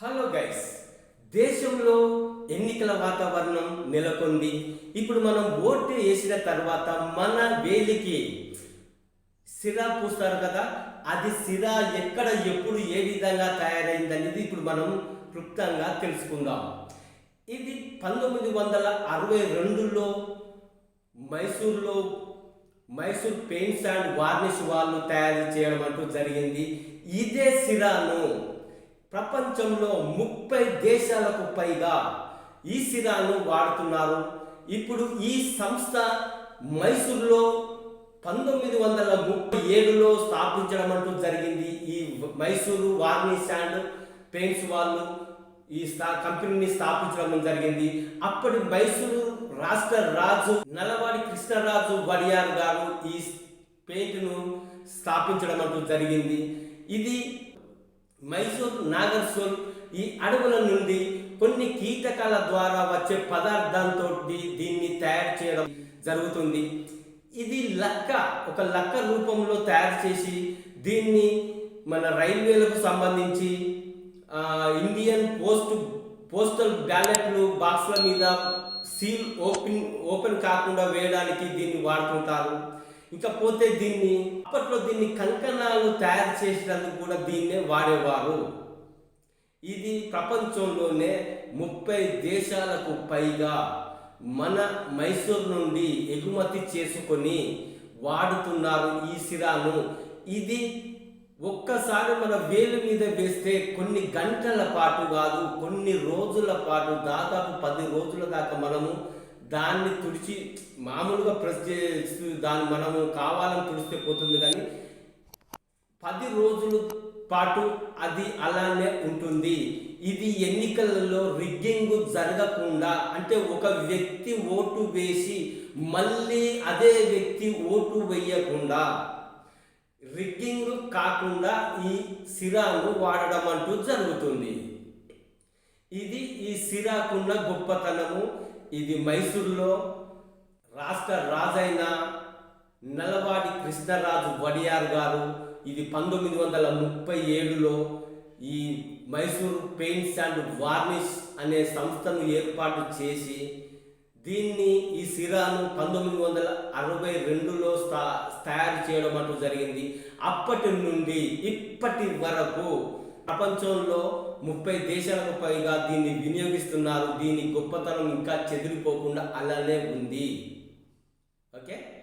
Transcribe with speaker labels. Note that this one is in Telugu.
Speaker 1: హలో గైస్ దేశంలో ఎన్నికల వాతావరణం నెలకొంది. ఇప్పుడు మనం ఓటు వేసిన తర్వాత మన వేలికి సిరా పూస్తారు కదా అది సిరా ఎక్కడ ఎప్పుడు ఏ విధంగా తయారైంది అనేది ఇప్పుడు మనం క్లుప్తంగా తెలుసుకుందాం. ఇది పంతొమ్మిది వందల అరవై రెండులో మైసూర్లో మైసూర్ పెయింట్స్ అండ్ వార్నిష్ వాళ్ళు తయారు చేయడం అంటూ జరిగింది. ఇదే సిరాను ప్రపంచంలో ముప్పై దేశాలకు పైగా ఈ సిరాను వాడుతున్నారు. ఇప్పుడు ఈ సంస్థ మైసూర్లో పంతొమ్మిది వందల ముప్పై ఏడులో స్థాపించడం అంటూ జరిగింది. ఈ మైసూరు వార్నిష్ అండ్ పెయింట్స్ వాళ్ళు ఈ స్థా కంపెనీని స్థాపించడం జరిగింది. అప్పటి మైసూరు రాష్ట్ర రాజు నల్లవాడి కృష్ణరాజు వడియార్ గారు ఈ పెయింట్ను స్థాపించడం అంటూ జరిగింది. ఇది మైసూర్ నాగర్సోల్ ఈ అడవుల నుండి కొన్ని కీటకాల ద్వారా వచ్చే పదార్థంతో దీన్ని తయారు చేయడం జరుగుతుంది. ఇది లక్క ఒక లక్క రూపంలో తయారు చేసి దీన్ని మన రైల్వేలకు సంబంధించి ఇండియన్ పోస్ట్ పోస్టల్ బ్యాలెట్లు బాక్స్ల మీద సీల్ ఓపెన్ ఓపెన్ కాకుండా వేయడానికి దీన్ని వాడుతుంటారు. ఇకపోతే దీన్ని అప్పట్లో దీన్ని కంకణాలు తయారు చేసినందుకు కూడా దీన్నే వాడేవారు. ఇది ప్రపంచంలోనే ముప్పై దేశాలకు పైగా మన మైసూర్ నుండి ఎగుమతి చేసుకొని వాడుతున్నారు ఈ సిరాను. ఇది ఒక్కసారి మన వేలు మీద వేస్తే కొన్ని గంటల పాటు కాదు కొన్ని రోజుల పాటు దాదాపు పది రోజుల దాకా మనము దాన్ని తుడిచి మామూలుగా ప్రెస్ చేస్తూ దాన్ని మనము కావాలని తుడిస్తే పోతుంది కానీ పది రోజుల పాటు అది అలానే ఉంటుంది. ఇది ఎన్నికలలో రిగ్గింగ్ జరగకుండా అంటే ఒక వ్యక్తి ఓటు వేసి మళ్ళీ అదే వ్యక్తి ఓటు వేయకుండా రిగ్గింగ్ కాకుండా ఈ సిరాను వాడడం అంటూ జరుగుతుంది. ఇది ఈ సిరాకున్న గొప్పతనము. ఇది మైసూర్లో రాష్ట్ర రాజైన నలవాడి కృష్ణరాజు వడియార్ గారు. ఇది పంతొమ్మిది వందల ముప్పై ఏడులో ఈ మైసూర్ పెయింట్స్ అండ్ వార్నిష్ అనే సంస్థను ఏర్పాటు చేసి దీన్ని ఈ సిరాను పంతొమ్మిది వందల అరవై రెండులో స్థా తయారు చేయడం అంటూ జరిగింది. అప్పటి నుండి ఇప్పటి వరకు ప్రపంచంలో ముప్పై దేశాలకు పైగా దీన్ని వినియోగిస్తున్నారు. దీని గొప్పతనం ఇంకా చెదిరిపోకుండా అలానే ఉంది. ఓకే?